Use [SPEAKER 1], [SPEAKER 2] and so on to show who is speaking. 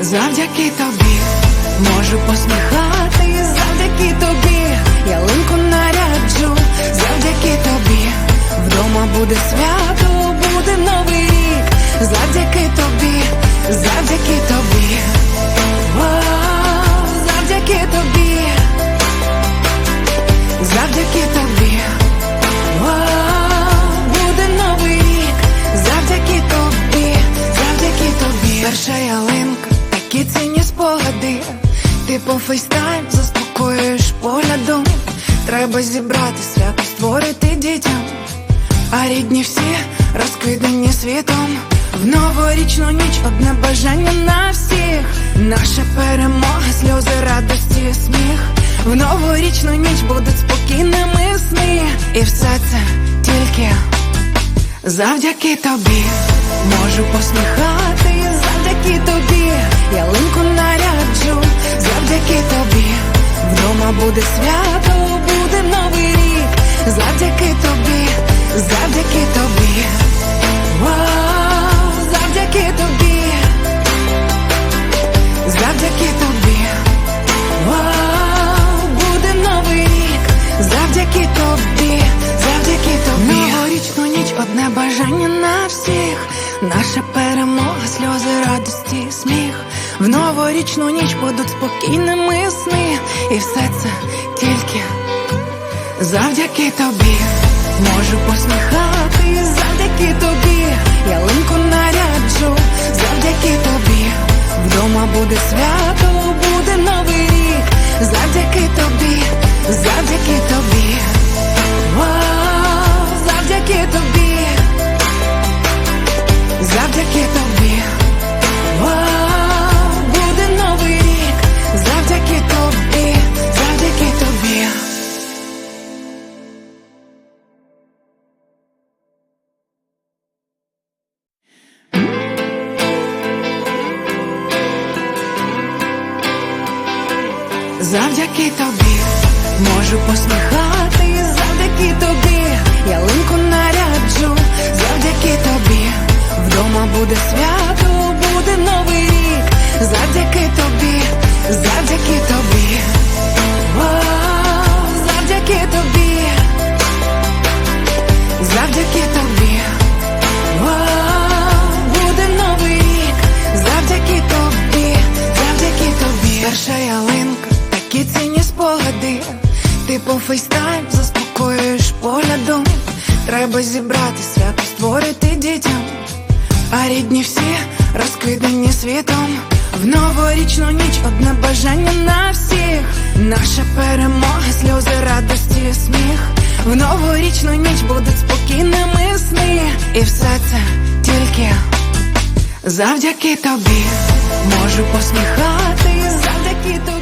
[SPEAKER 1] Завдяки тобі можу посміхати, завдяки тобі ялинку По фейстайм заспокоюєш поглядом. Треба зібрати свято, створити дітям. А рідні всі розкидані світом. В новорічну ніч одне бажання на всіх. Наша перемога, сльози, радості, сміх. В новорічну ніч будуть спокійними сни. І все це тільки завдяки тобі. Можу посміхати, завдяки тобі. Вдома буде свято, буде новий рік. Завдяки тобі, завдяки тобі. Вау, завдяки тобі. Завдяки тобі. Вау, буде новий рік. Завдяки тобі, завдяки тобі. Новорічну ніч одне бажання на всіх. Наша перемога, сльози, радості, сміх. В новорічну ніч будуть спокійними сни. І все це тільки завдяки тобі. Можу посміхати, завдяки тобі. Ялинку наряджу, завдяки тобі. Вдома буде свято, буде новий рік. Завдяки тобі, завдяки тобі. Завдяки тобі. Завдяки тобі. Завдяки тобі можу посміхати, завдяки тобі ялинку наряджу, завдяки тобі вдома буде свято, буде новий рік, завдяки тобі, завдяки тобі, такі цінні спогади. Ти по фейстайм заспокоюєш поглядом. Треба зібрати свято, створити дітям. А рідні всі розкидані світом. В новорічну ніч одне бажання на всіх. Наша перемога, сльози, радості, сміх. В новорічну ніч будуть спокійними сни. І все це тільки завдяки тобі. Можу посміхати, завдяки тобі.